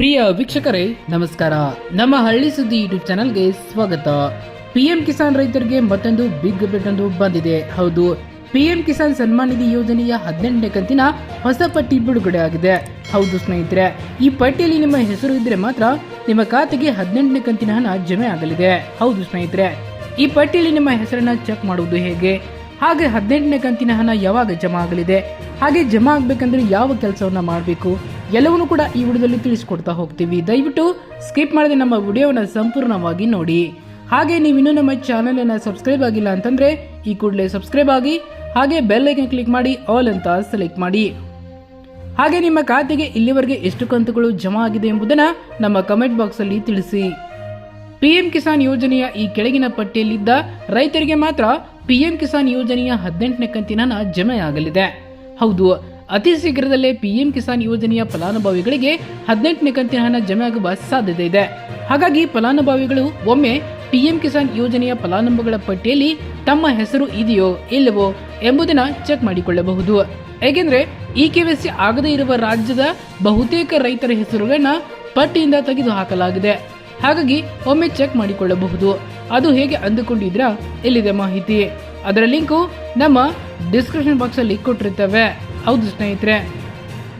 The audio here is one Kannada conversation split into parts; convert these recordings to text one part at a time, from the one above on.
ಪ್ರಿಯ ವೀಕ್ಷಕರೇ, ನಮಸ್ಕಾರ. ನಮ್ಮ ಹಳ್ಳಿ ಸುದ್ದಿ ಯೂಟ್ಯೂಬ್ ಚಾನಲ್ಗೆ ಸ್ವಾಗತ. ಪಿಎಂ ಕಿಸಾನ್ ರೈತರಿಗೆ ಮತ್ತೊಂದು ಬಿಗ್ ಒಂದು ಬಂದಿದೆ. ಹೌದು ಪಿಎಂ ಕಿಸಾನ್ ಸನ್ಮಾನ್ ನಿಧಿ ಯೋಜನೆಯ ಹದಿನೆಂಟನೇ ಕಂತಿನ ಹೊಸ ಪಟ್ಟಿ ಬಿಡುಗಡೆ ಆಗಿದೆ. ಹೌದು ಸ್ನೇಹಿತರೆ, ಈ ಪಟ್ಟಿಯಲ್ಲಿ ನಿಮ್ಮ ಹೆಸರು ಇದ್ರೆ ಮಾತ್ರ ನಿಮ್ಮ ಖಾತೆಗೆ ಹದಿನೆಂಟನೇ ಕಂತಿನ ಹಣ ಜಮೆ ಆಗಲಿದೆ. ಹೌದು ಸ್ನೇಹಿತರೆ, ಈ ಪಟ್ಟಿಯಲ್ಲಿ ನಿಮ್ಮ ಹೆಸರನ್ನ ಚೆಕ್ ಮಾಡುವುದು ಹೇಗೆ? ಹಾಗೆ ಹದಿನೆಂಟನೇ ಕಂತಿನ ಹಣ ಯಾವಾಗ ಜಮಾ ಆಗಲಿದೆ? ಹಾಗೆ ಜಮಾ ಆಗಬೇಕಂದ್ರೆ ಯಾವ ಕೆಲಸವನ್ನ ಮಾಡಬೇಕು? ಎಲ್ಲವನ್ನೂ ಕೂಡ ಈ ವಿಡಿಯೋದಲ್ಲಿ ತಿಳಿಸ್ಕೊಡ್ತಾ ಹೋಗ್ತೀವಿ. ದಯವಿಟ್ಟು ಸ್ಕಿಪ್ ಮಾಡದೆ ನಮ್ಮ ವಿಡಿಯೋವನ್ನು ಸಂಪೂರ್ಣವಾಗಿ ನೋಡಿ. ಹಾಗೆ ನೀವಿನ್ನೂ ನಮ್ಮ ಚಾನೆಲ್ ಅನ್ನ ಸಬ್ಸ್ಕ್ರೈಬ್ ಆಗಿಲ್ಲ ಅಂತಂದ್ರೆ ಈ ಕೂಡಲೇ ಸಬ್ಸ್ಕ್ರೈಬ್ ಆಗಿ, ಹಾಗೆ ಬೆಲ್ ಐಕನ್ ಕ್ಲಿಕ್ ಮಾಡಿ, ಆಲ್ ಅಂತ ಸೆಲೆಕ್ಟ್ ಮಾಡಿ. ಹಾಗೆ ನಿಮ್ಮ ಖಾತೆಗೆ ಇಲ್ಲಿವರೆಗೆ ಎಷ್ಟು ಕಂತುಗಳು ಜಮಾ ಆಗಿದೆ ಎಂಬುದನ್ನ ನಮ್ಮ ಕಮೆಂಟ್ ಬಾಕ್ಸ್ ಅಲ್ಲಿ ತಿಳಿಸಿ. ಪಿಎಂ ಕಿಸಾನ್ ಯೋಜನೆಯ ಈ ಕೆಳಗಿನ ಪಟ್ಟಿಯಲ್ಲಿದ್ದ ರೈತರಿಗೆ ಮಾತ್ರ ಪಿಎಂ ಕಿಸಾನ್ ಯೋಜನೆಯ ಹದಿನೆಂಟನೇ ಕಂತಿನ ಜಮೆ ಜಮೆಯಾಗಲಿದೆ. ಹೌದು ಅತಿ ಶೀಘ್ರದಲ್ಲೇ ಪಿಎಂ ಕಿಸಾನ್ ಯೋಜನೆಯ ಫಲಾನುಭವಿಗಳಿಗೆ ಹದಿನೆಂಟನೇ ಕಂತಿನ ಹಣ ಜಮೆ ಆಗುವ ಸಾಧ್ಯತೆ ಇದೆ. ಹಾಗಾಗಿ ಫಲಾನುಭವಿಗಳು ಒಮ್ಮೆ ಪಿಎಂ ಕಿಸಾನ್ ಯೋಜನೆಯ ಫಲಾನುಭವಿಗಳ ಪಟ್ಟಿಯಲ್ಲಿ ತಮ್ಮ ಹೆಸರು ಇದೆಯೋ ಇಲ್ಲವೋ ಎಂಬುದನ್ನು ಚೆಕ್ ಮಾಡಿಕೊಳ್ಳಬಹುದು. ಏಕೆಂದರೆ ಈ ಕೆವೈಸಿ ಆಗದೇ ಇರುವ ರಾಜ್ಯದ ಬಹುತೇಕ ರೈತರ ಹೆಸರುಗಳನ್ನ ಪಟ್ಟಿಯಿಂದ ತೆಗೆದು ಹಾಕಲಾಗಿದೆ ಹಾಗಾಗಿ ಒಮ್ಮೆ ಚೆಕ್ ಮಾಡಿಕೊಳ್ಳಬಹುದು. ಅದು ಹೇಗೆ ಅಂದುಕೊಂಡಿದ್ರ ಇಲ್ಲಿದೆ ಮಾಹಿತಿ. ಅದರ ಲಿಂಕು ನಮ್ಮ ಡಿಸ್ಕ್ರಿಪ್ಷನ್ ಬಾಕ್ಸ್ ಅಲ್ಲಿ ಕೊಟ್ಟಿರ್ತೇವೆ. ಹೌದು ಸ್ನೇಹಿತರೆ,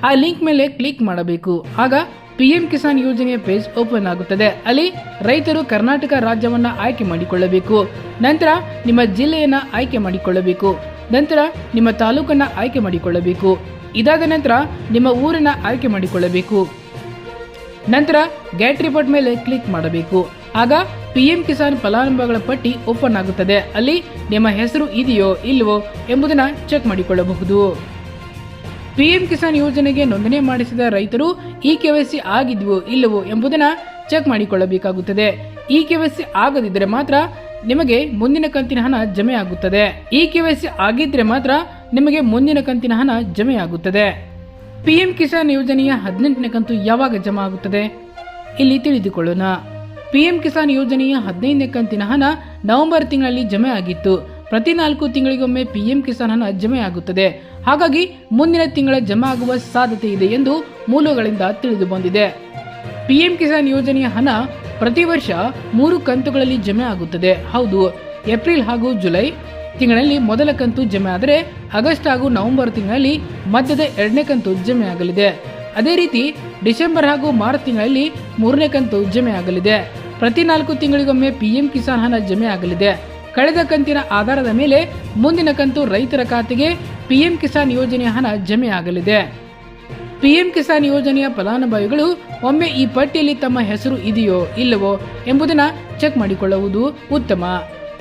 ಆ ಲಿಂಕ್ ಮೇಲೆ ಕ್ಲಿಕ್ ಮಾಡಬೇಕು. ಆಗ ಪಿ ಎಂ ಕಿಸಾನ್ ಯೋಜನೆಯ ಪೇಜ್ ಓಪನ್ ಆಗುತ್ತದೆ. ಅಲ್ಲಿ ರೈತರು ಕರ್ನಾಟಕ ರಾಜ್ಯವನ್ನ ಆಯ್ಕೆ ಮಾಡಿಕೊಳ್ಳಬೇಕು. ನಂತರ ನಿಮ್ಮ ಜಿಲ್ಲೆಯನ್ನ ಆಯ್ಕೆ ಮಾಡಿಕೊಳ್ಳಬೇಕು. ನಂತರ ನಿಮ್ಮ ತಾಲೂಕನ್ನ ಆಯ್ಕೆ ಮಾಡಿಕೊಳ್ಳಬೇಕು. ಇದಾದ ನಂತರ ನಿಮ್ಮ ಊರನ್ನ ಆಯ್ಕೆ ಮಾಡಿಕೊಳ್ಳಬೇಕು. ನಂತರ ಗ್ಯಾಟ್ ರಿಪೋರ್ಟ್ ಮೇಲೆ ಕ್ಲಿಕ್ ಮಾಡಬೇಕು. ಆಗ ಪಿಎಂ ಕಿಸಾನ್ ಫಲಾನುಭವಿಗಳ ಪಟ್ಟಿ ಓಪನ್ ಆಗುತ್ತದೆ. ಅಲ್ಲಿ ನಿಮ್ಮ ಹೆಸರು ಇದೆಯೋ ಇಲ್ಲವೋ ಎಂಬುದನ್ನ ಚೆಕ್ ಮಾಡಿಕೊಳ್ಳಬಹುದು. ಪಿಎಂ ಕಿಸಾನ್ ಯೋಜನೆಗೆ ನೋಂದಣಿ ಮಾಡಿಸಿದ ರೈತರು ಇ ಕೆವೈಸಿ ಆಗಿದ್ವೋ ಇಲ್ಲವೋ ಎಂಬುದನ್ನ ಚೆಕ್ ಮಾಡಿಕೊಳ್ಳಬೇಕಾಗುತ್ತದೆ. ಈ ಕೆವೈಸಿ ಆಗದಿದ್ದರೆ ಮಾತ್ರ ನಿಮಗೆ ಮುಂದಿನ ಕಂತಿನ ಹಣ ಜಮೆ ಆಗುತ್ತದೆ ಇ ಕೆವೈಸಿ ಆಗಿದ್ರೆ ಮಾತ್ರ ನಿಮಗೆ ಮುಂದಿನ ಕಂತಿನ ಹಣ ಜಮೆ ಆಗುತ್ತದೆ ಪಿಎಂ ಕಿಸಾನ್ ಯೋಜನೆಯ ಹದಿನೆಂಟನೇ ಕಂತು ಯಾವಾಗ ಜಮಾ ಆಗುತ್ತದೆ ಇಲ್ಲಿ ತಿಳಿದುಕೊಳ್ಳೋಣ. ಪಿಎಂ ಕಿಸಾನ್ ಯೋಜನೆಯ ಹದಿನೈದನೇ ಕಂತಿನ ಹಣ ನವೆಂಬರ್ ತಿಂಗಳಲ್ಲಿ ಜಮೆ ಆಗಿತ್ತು ಪ್ರತಿ ನಾಲ್ಕು ತಿಂಗಳಿಗೊಮ್ಮೆ ಪಿಎಂ ಕಿಸಾನ್ ಹಣ ಜಮೆ ಆಗುತ್ತದೆ. ಹಾಗಾಗಿ ಮುಂದಿನ ತಿಂಗಳ ಜಮಾ ಆಗುವ ಸಾಧ್ಯತೆ ಇದೆ ಎಂದು ಮೂಲಗಳಿಂದ ತಿಳಿದು ಬಂದಿದೆ. ಪಿಎಂ ಕಿಸಾನ್ ಯೋಜನೆಯ ಹಣ ಪ್ರತಿ ವರ್ಷ ಮೂರು ಕಂತುಗಳಲ್ಲಿ ಜಮೆ ಆಗುತ್ತದೆ. ಹೌದು, ಏಪ್ರಿಲ್ ಹಾಗೂ ಜುಲೈ ತಿಂಗಳಲ್ಲಿ ಮೊದಲ ಕಂತು ಜಮೆ ಆದರೆ ಆಗಸ್ಟ್ ಹಾಗೂ ನವೆಂಬರ್ ತಿಂಗಳಲ್ಲಿ ಮಧ್ಯದ ಎರಡನೇ ಕಂತು ಜಮೆ ಆಗಲಿದೆ. ಅದೇ ರೀತಿ ಡಿಸೆಂಬರ್ ಹಾಗೂ ಮಾರ್ಚ್ ತಿಂಗಳಲ್ಲಿ ಮೂರನೇ ಕಂತು ಜಮೆ ಆಗಲಿದೆ. ಪ್ರತಿ ನಾಲ್ಕು ತಿಂಗಳಿಗೊಮ್ಮೆ ಪಿಎಂ ಕಿಸಾನ್ ಹಣ ಜಮೆ ಆಗಲಿದೆ. ಕಳೆದ ಕಂತಿನ ಆಧಾರದ ಮೇಲೆ ಮುಂದಿನ ಕಂತು ರೈತರ ಖಾತೆಗೆ ಪಿಎಂ ಕಿಸಾನ್ ಯೋಜನೆಯ ಹಣ ಜಮೆ ಆಗಲಿದೆ ಪಿಎಂ ಕಿಸಾನ್ ಯೋಜನೆಯ ಫಲಾನುಭವಿಗಳು ಒಮ್ಮೆ ಈ ಪಟ್ಟಿಯಲ್ಲಿ ತಮ್ಮ ಹೆಸರು ಇದೆಯೋ ಇಲ್ಲವೋ ಎಂಬುದನ್ನು ಚೆಕ್ ಮಾಡಿಕೊಳ್ಳುವುದು ಉತ್ತಮ.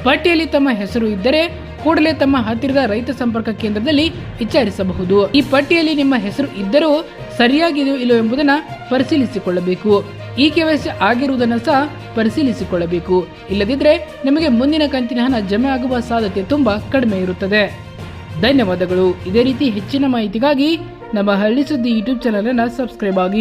ಪಟ್ಟಿಯಲ್ಲಿ ತಮ್ಮ ಹೆಸರು ಇದ್ದರೆ ಕೂಡಲೇ ತಮ್ಮ ಹತ್ತಿರದ ರೈತ ಸಂಪರ್ಕ ಕೇಂದ್ರದಲ್ಲಿ ವಿಚಾರಿಸಬಹುದು. ಈ ಪಟ್ಟಿಯಲ್ಲಿ ನಿಮ್ಮ ಹೆಸರು ಇದ್ದರೂ ಸರಿಯಾಗಿದೆಯೋ ಇಲ್ಲವೋ ಎಂಬುದನ್ನು ಪರಿಶೀಲಿಸಿಕೊಳ್ಳಬೇಕು. ಈ ಸಿ ಆಗಿರುವುದನ್ನು ಸಹ ಪರಿಶೀಲಿಸಿಕೊಳ್ಳಬೇಕು. ಇಲ್ಲದಿದ್ದರೆ ನಿಮಗೆ ಮುಂದಿನ ಕಂತಿನ ಹಣ ಜಮೆ ಆಗುವ ಸಾಧ್ಯತೆ ತುಂಬಾ ಕಡಿಮೆ ಇರುತ್ತದೆ. ಧನ್ಯವಾದಗಳು. ಇದೇ ರೀತಿ ಹೆಚ್ಚಿನ ಮಾಹಿತಿಗಾಗಿ ನಮ್ಮ ಹಳ್ಳಿ ಸುದ್ದಿ ಯೂಟ್ಯೂಬ್ ಚಾನಲ್ ಅನ್ನು ಸಬ್ಸ್ಕ್ರೈಬ್ ಆಗಿ.